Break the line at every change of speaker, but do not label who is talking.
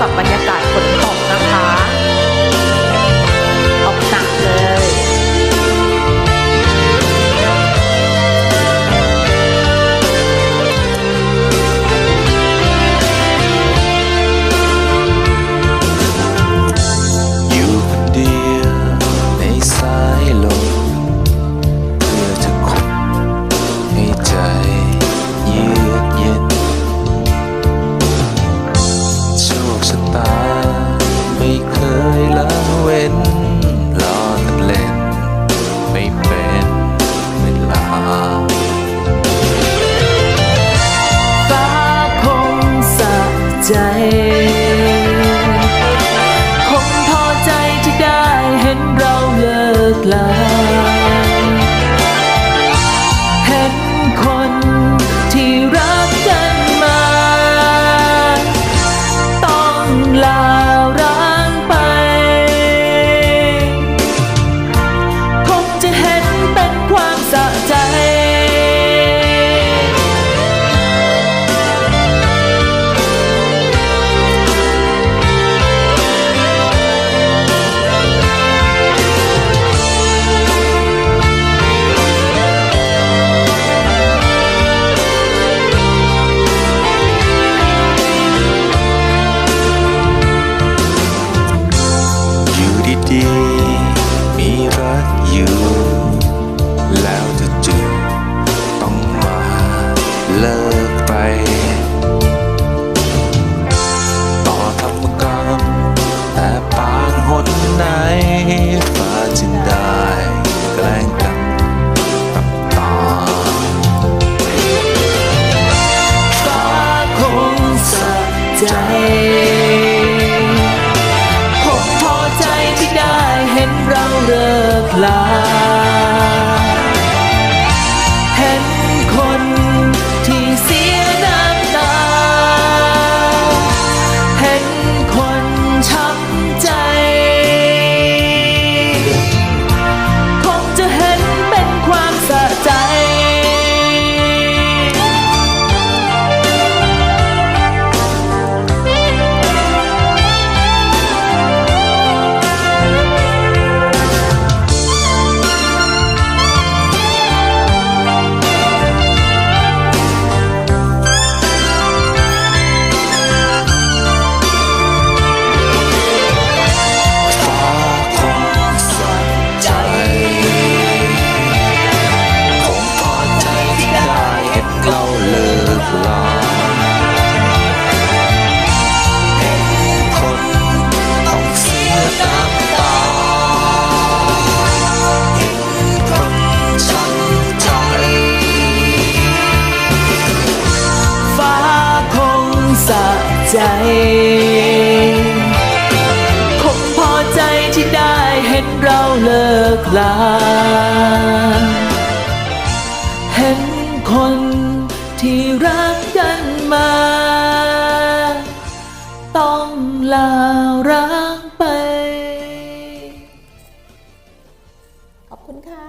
กับบรรยากาศฝนตกนะคะ
lang
ดี มีรักอยู่ แล้วจะจึดต้องมาเลิกไป ต่อทำกรรมแต่ปางหดไหนฟ้าจินได้แกล้งกัน
ใจ จ คงพอใจที่ได้เห็นเราเลิกลา เห็นคนที่รักกันมา ต้องลาร้างไป
ขอบคุณค่ะ